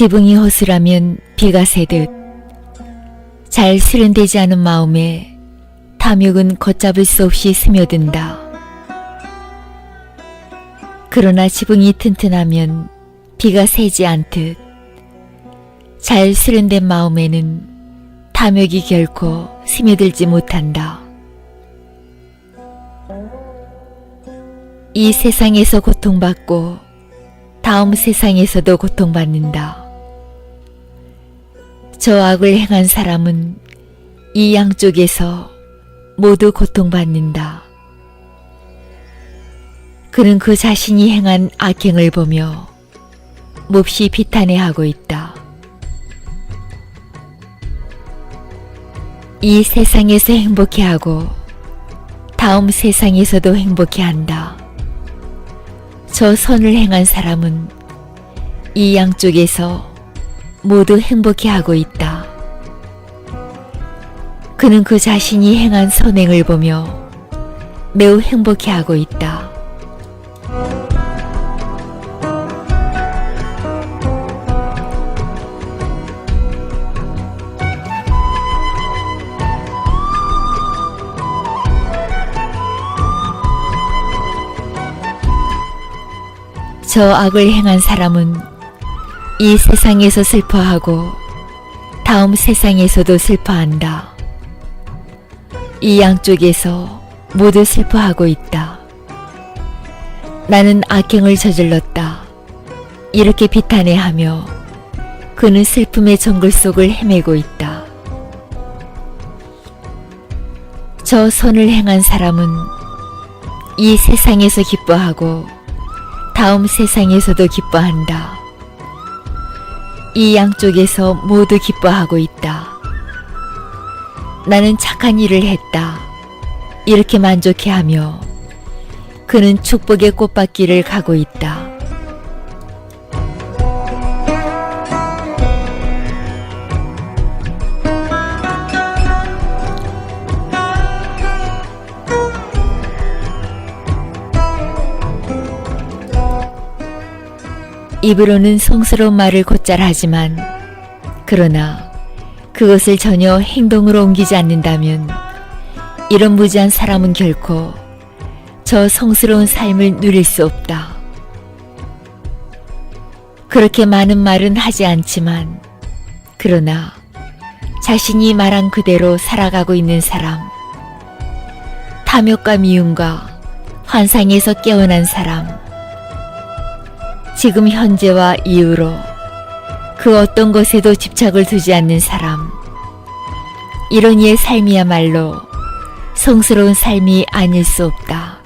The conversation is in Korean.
지붕이 허술하면 비가 새듯 잘 수련되지 않은 마음에 탐욕은 걷잡을 수 없이 스며든다. 그러나 지붕이 튼튼하면 비가 새지 않듯 잘 수련된 마음에는 탐욕이 결코 스며들지 못한다. 이 세상에서 고통받고 다음 세상에서도 고통받는다. 저 악을 행한 사람은 이 양쪽에서 모두 고통받는다. 그는 그 자신이 행한 악행을 보며 몹시 비탄해하고 있다. 이 세상에서 행복해하고 다음 세상에서도 행복해한다. 저 선을 행한 사람은 이 양쪽에서 모두 행복해하고 있다. 그는 그 자신이 행한 선행을 보며 매우 행복해하고 있다. 저 악을 행한 사람은 이 세상에서 슬퍼하고 다음 세상에서도 슬퍼한다. 이 양쪽에서 모두 슬퍼하고 있다. 나는 악행을 저질렀다. 이렇게 비탄해하며 그는 슬픔의 정글 속을 헤매고 있다. 저 선을 행한 사람은 이 세상에서 기뻐하고 다음 세상에서도 기뻐한다. 이 양쪽에서 모두 기뻐하고 있다. 나는 착한 일을 했다. 이렇게 만족해 하며 그는 축복의 꽃밭길을 가고 있다. 입으로는 성스러운 말을 곧잘 하지만 그러나 그것을 전혀 행동으로 옮기지 않는다면 이런 무지한 사람은 결코 저 성스러운 삶을 누릴 수 없다. 그렇게 많은 말은 하지 않지만 그러나 자신이 말한 그대로 살아가고 있는 사람 탐욕과 미움과 환상에서 깨어난 사람 지금 현재와 이후로 그 어떤 것에도 집착을 두지 않는 사람. 이런 이의 삶이야말로 성스러운 삶이 아닐 수 없다.